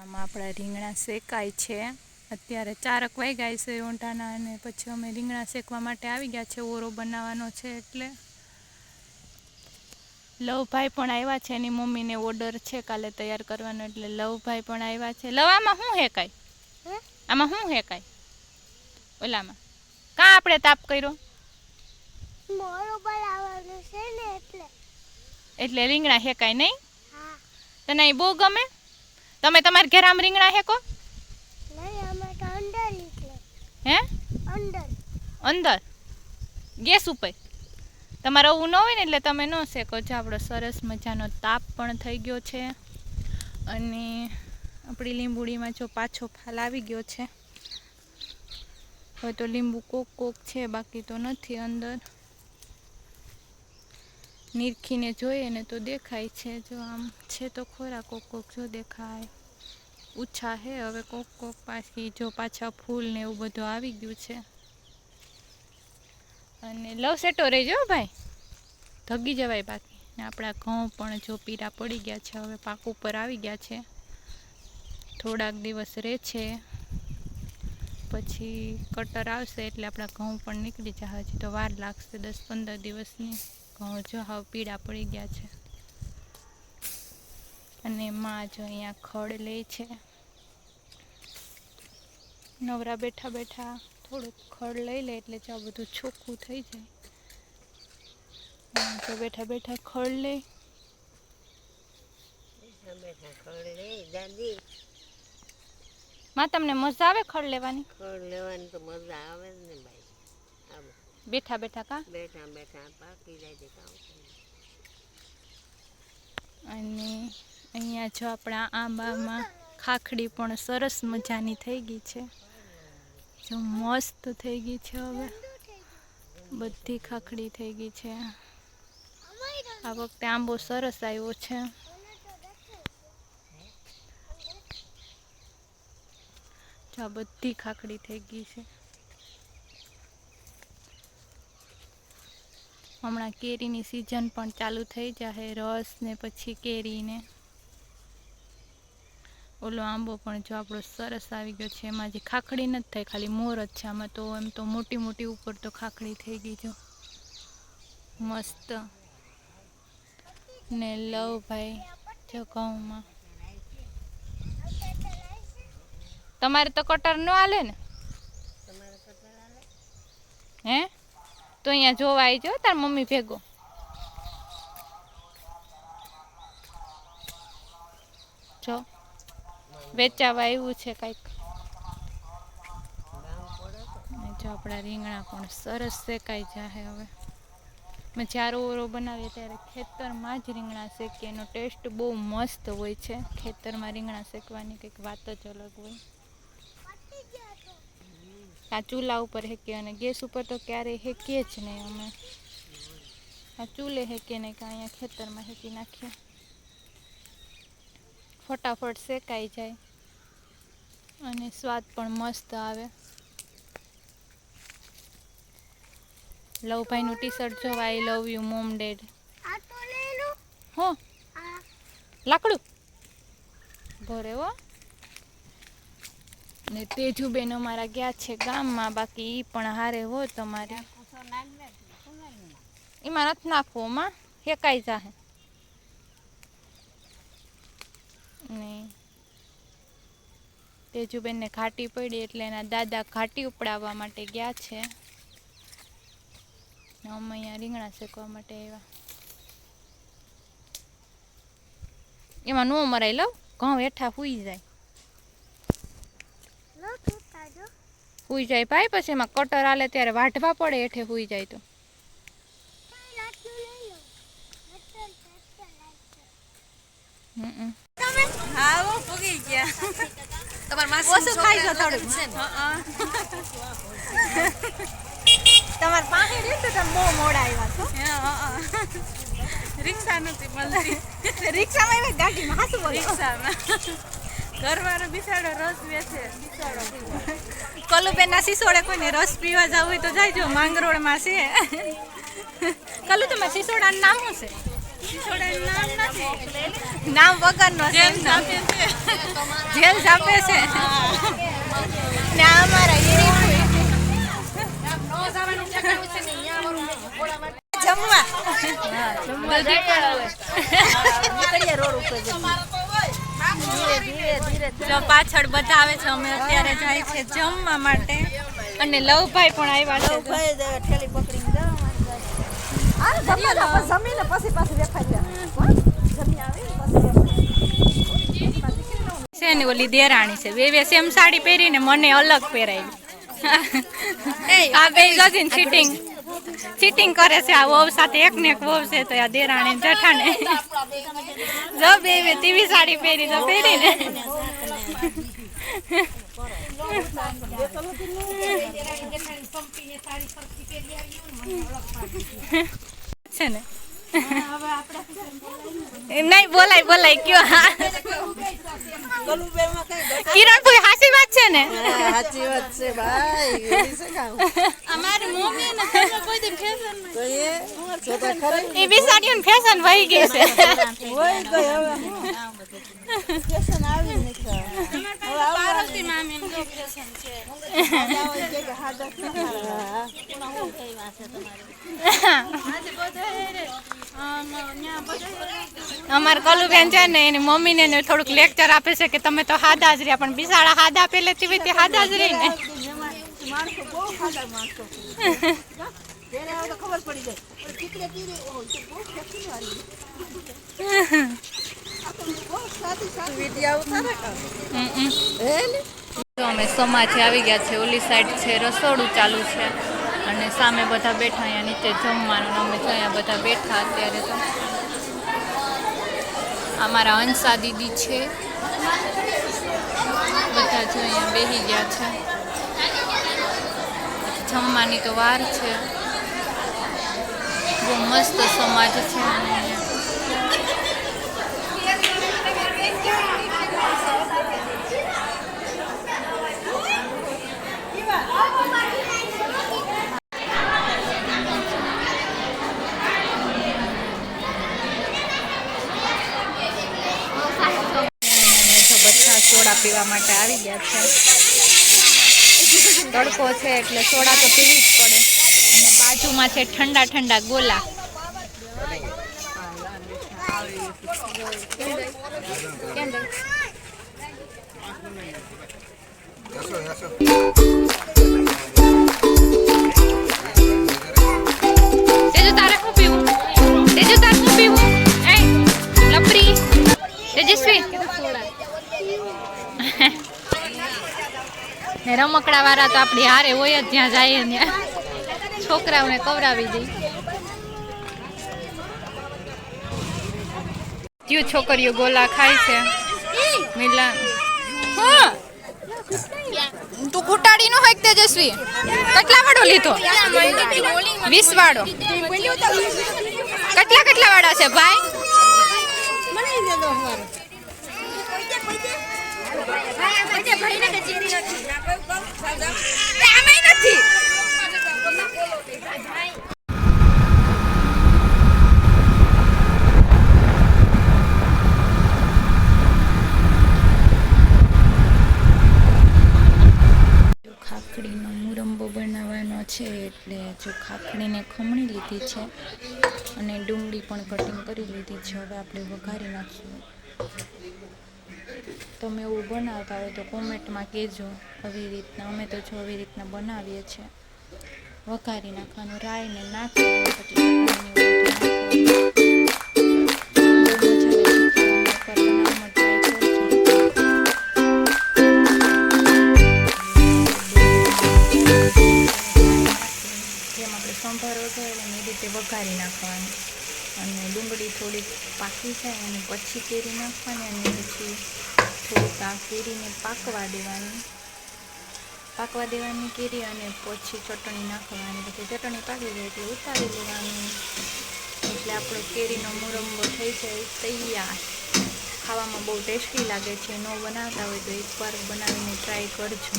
આમાં આપણા રીંગણા શેકાય છે. અત્યારે ચારક વાગ્યા છે ઊંટાના અને પછી અમે રીંગણા શેકવા માટે આવી ગયા છે. ઓરો બનાવવાનો છે એટલે. લવભાઈ પણ આવ્યા છે. એની મમ્મીને ઓર્ડર છે કાલે તૈયાર કરવાનો એટલે લવભાઈ પણ આવ્યા છે. લવ આમાં શું હેકાય? આમાં શું હેકાય ઓલામાં. કાં આપણે તાપ કર્યો? એટલે. રીંગણા હેકાય નહીં? તને બહુ ગમે? તમે તમારા ઘેર આમ રીંગણા હેકો હે? અંદર. અંદર? ગેસ ઉપર? તમારે આવું ન હોય ને એટલે તમે ન શેકો. છો આપણો સરસ મજાનો તાપ પણ થઈ ગયો છે. અને આપણી લીંબુડીમાં જો પાછો ફાલ આવી ગયો છે. હવે તો લીંબુ કોક કોક છે બાકી તો નથી અંદર. નીરખીને જોઈએ ને તો દેખાય છે, જો આમ છે તો ખોરા કોક કોક જો દેખાય. ઓછા હે, હવે કોક કોક પાછી જો પાછા ફૂલ ને એવું બધું આવી ગયું છે. અને લવ સેટો રહેજો ભાઈ. ધગી જવાય બાકી. ને આપણા ઘઉં પણ જો પીરા પડી ગયા છે, હવે પાક ઉપર આવી ગયા છે. થોડાક દિવસ રહે છે. પછી કટર આવશે એટલે આપણા ઘઉં પણ નીકળી જાય. હજી તો વાર લાગશે દસ પંદર દિવસની. જો હાવ પીળા પડી ગયા છે. અને માં જો અહીંયા ખડ લે છે. નવરા બેઠા બેઠા થોડુંક ખડ લઈ લે એટલે જો બધું ચોખ્ખું થઈ જાય. જો બેઠા બેઠા ખડ લે. માં, તમને મજા આવે ખડ લેવાની? ખડ લેવાની તો મજા આવે ને ભાઈ. બેઠા બેઠા કા? બેઠા બેઠા પાકી જાય તે અને અહીંયા જો આપણા આંબામાં ખાખડી પણ સરસ મજાની થઈ ગઈ છે. જો મસ્ત થઈ ગઈ છે હવે. બધી ખાખડી થઈ ગઈ છે. આ વખતે આંબો સરસ આવ્યો છે. જો આ બધી ખાખડી થઈ ગઈ છે. હમણાં કેરીની સિઝન પણ ચાલુ થઈ જાય રસ ને પછી કેરીને. ઓલો આંબો પણ જો આપણો સરસ આવી ગયો છે એમાં જે ખાખડી નથી થઈ ખાલી મોર જ છે આમાં તો એમ તો મોટી મોટી ઉપર તો ખાખડી થઈ ગઈ જો. મસ્ત. ને લવ ભાઈ જો ઘઉંમાં. તમારે તો કટર ન હાલે ને? હે? તો અહીંયા જોવા આવી જાઓ તાર મમ્મી ભેગો. જો, વેચાવા આવ્યું છે કંઈક. જો આપણા રીંગણા પણ સરસ શેકાઈ જાય હવે. મેં જ્યારે ઓરો બનાવીએ ત્યારે ખેતરમાં જ રીંગણા શેકીએ, એનો ટેસ્ટ બહુ મસ્ત હોય છે. ખેતરમાં રીંગણા શેકવાની કંઈક વાત જ અલગ હોય. આ ચૂલા ઉપર હેકીએ અને ગેસ ઉપર તો ક્યારેય હેકીએ જ નહીં અમે. આ ચૂલે હેકીએ નહીં કે અહીંયા ખેતરમાં હેકી નાખીએ. ફટાફટ શેકાઈ જાય અને સ્વાદ પણ મસ્ત આવે. લવભાઈનું ટી શર્ટ જોવા I love you mom dad. હો લાકડું. ભરે હો. ને તેજુબેન અમારા ગયા છે ગામમાં, બાકી ઈ પણ હારે હો તમારે. એમાં નથી નાખવું માં. હેકાઈ જાહે. ને ઘાટી પડી એટલે એના દાદા ઘાટી ઉપડાવવા માટે ગયા છે. અમે અહીંયા રીંગણા શેકવા માટે આવ્યા. એમાં નો મરાય લઉં ઘઉં હેઠા હુઈ જાય લો તું જો હુઈ જાય ભાઈ પછી એમાં કટર આલે ત્યારે વાઢવા પડે એઠે હુઈ જાય તો. તમાર પાસે તમે બહુ મોડા આવ્યા છો. રિક્ષા નથી મળતી. રિક્ષામાં ગાડીમાં હાસું રિક્ષામાં. ઘરવાળો બિસાડો રસ વેચે. બિસાડો કલુબેનના સિસોડે કોઈને રસ પીવા જવું હોય તો જાયજો માંગરોળમાં છે. કલુ સિસોડાનું નામ શું છે? નામ વગરનો છે જેલ છાપે છે. ને અમારા જમવા. જમવા. જો પાછળ બધા આવે છે અમે અત્યારે જાય છે જમવા માટે. અને લવભાઈ પણ આવ્યા છે. આ જમવા તો પછી જમીને પછી પાછી દેખાઈ જાય જમી આવે છે ને ઓલી દેરાણી છે બે બે સેમ સાડી પહેરીને મને અલગ પહેરાવી આ બે ચીટિંગ ચીટિંગ કરે છે આ વહુ સાથે એક ને એક વહુ છે તો આ દેરાણી ને જેઠાણે જો બે તીવી સાડી પહેરી તો પહેરીને છે ને? નહીં બોલાય બોલાય કયો હા. કિરણ કોઈ હાસી વાત છે ને? સાચી વાત છે ભાઈ. અમારી મમ્મી ને કોઈ દી ફેશન તો એ તો ખરી એ બિસાડીઓને ફેશન વહી ગઈ છે. વહી ગઈ હવે ફેશન આવી ને હવે પાર્વતી મામી નું ફેશન છે આવવાનું છે કે હાડા અમાર કલુબેન છે ને એની મમ્મીને ને થોડુંક લેક્ચર આપે છે કે તમે તો હાદા જ રહ્યા પણ બિસાડા હાદા પહેલેથી હોય તે હાદા જ રહી ને ખબર પડી જાય ઉતારે તો અમે સમાજે આવી ગયા છે ઓલી સાઈડ છે, રસોડું ચાલુ છે. અને સામે બધા બેઠા અહીંયા નીચે જમવાનું અમે જો અહીંયા બધા બેઠા અત્યારે તો. અમારા અંશા દીદી છે. બધા જો અહીંયા બેસી ગયા છે. જમવાની તો વાર છે. બહુ મસ્ત સમાજ છે. અને અહીંયા અને જો બધા સોડા પીવા માટે આવી ગયા છે. તડકો છે એટલે સોડા તો પીવી જ પડે. અને બાજુમાં છે ઠંડા ઠંડા ગોલા. તેજુ ને વાળા તો આપણી હારે હોય જ જ્યાં જાય ત્યાં છોકરાઓને કવરાવી દઈ કયું છોકરીઓ ગોલા ખાય છે? મિલા તું કુટાડી નો હોય તેજસ્વી. કેટલા વાળો લીધો? વીસ વાળો. કેટલા કેટલા વાળા છે ભાઈ? ખાખડીનો મુરંબો બનાવવાનો છે એટલે જો ખાખડીને ખમણી લીધી છે અને ડુંગળી પણ કટિંગ કરી લીધી છે. હવે આપણે વઘારી નાખીએ. તમે એવું બનાવતા હોય તો કોમેન્ટમાં કહેજો આવી રીતના. અમે તો જો આવી રીતના બનાવીએ છીએ. વઘારી નાખવાનું, રાઈને નાખી પછી છે સંભાર વઘારેલો ને એ રીતે વઘારી નાખવાની. અને ડુંગળી થોડીક પાકી જાય અને પછી કેરી નાખવાની અને પછી થોડીક આ કેરીને પાકવા દેવાની. પાકવા દેવાની કેરી અને પછી ચટણી નાખવાની. પછી ચટણી પાકી જાય એટલે ઉતારી લેવાની. એટલે આપણો કેરીનો મુરંબો થઈ જાય તૈયાર. ખાવામાં બહુ ટેસ્ટી લાગે છે. ન બનાવતા હોય તો એકવાર બનાવીને ટ્રાય કરજો.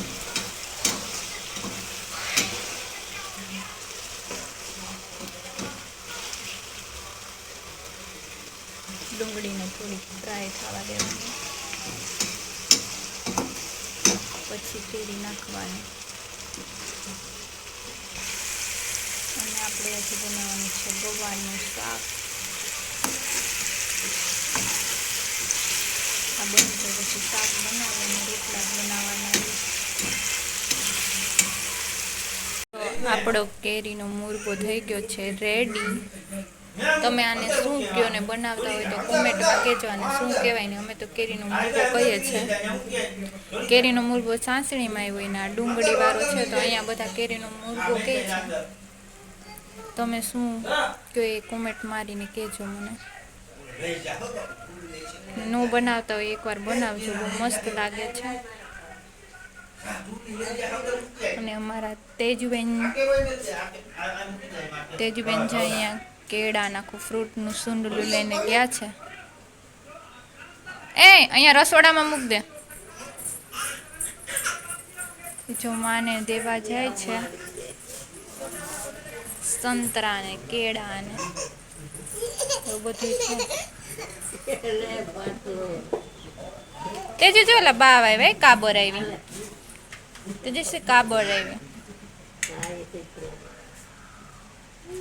ડુંગળીને થોડીક ફ્રાય થવા દેવાની. પછી કેરી નાખવાની. અને આપણે હજી બનાવવાનું છે ગવારનું શાક. આ બની જાય પછી શાક બનાવીને રોટલા બનાવવાના. આપણો કેરીનો મુરબો થઈ ગયો છે રેડી તમે આને શું કયો ને બનાવતા હોય તો કોમેન્ટમાં કહેજો આને શું કહેવાય ને અમે તો કેરીનો મુરબો કહીએ છીએ. કેરીનો મૂળભો સાસણીમાં આવ્યો હોય ને આ ડુંગળી વાળો છે તો અહીંયા બધા કેરીનો મૂળભો કહે છે. તમે શું કયો એ કોમેન્ટ મારીને કહેજો મને. ન બનાવતા હોય એકવાર બનાવજો, બહુ મસ્ત લાગે છે. અને અમારા તેજબેન તેજબેન છે અહીંયા. કેળા નાખું ફ્રૂટનું સુંડલું લઈને ગયા છે. એ, અહીંયા રસોડામાં મૂક દે. જો માને દેવા જાય છે. સંતરા ને કેળા ને એવું બધું છે. તે જો ઓલા બાવ આવ્યા કાબર આવી. તે છે કાબર આવી?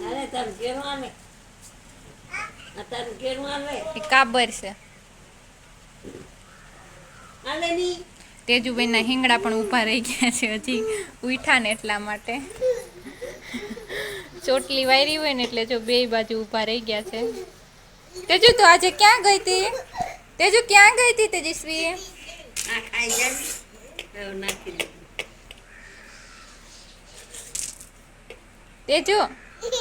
અરે તારું કેરું આવે તારું કેરું આવે કાબર છે. આલે ની. તેજુબેનના હિંગડા પણ ઊભા રહી ગયા છે હજી. ઉઠા ને એટલા માટે. ચોટલી વાયરી હોય ને એટલે જો બે બાજુ ઊભા રહી ગયા છે. તેજુ તો આજે ક્યાં ગઈ હતી? તેજુ ક્યાં ગઈ હતી તેજસ્વી આ ખાઈ જાય નાખી તેજુ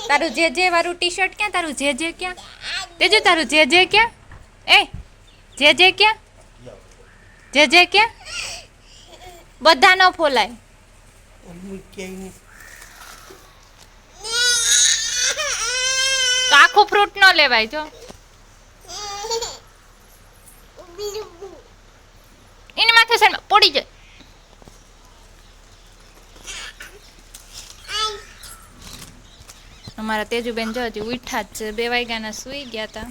તારું જે જે વાળું ટી શર્ટ ક્યાં? તારું જે જે ક્યાં? તેજુ તારું જે જે ક્યાં? એ જે જે ક્યાં? જે જે ક્યાં? બધા ન ફોલાય આખું ફ્રૂટ ન લેવાય જો. એની માથે સાઈડ પડી જાય. અમારા તેજુબેન જો હજી ઉઠા જ છે. બે વાગ્યાના સૂઈ ગયા હતા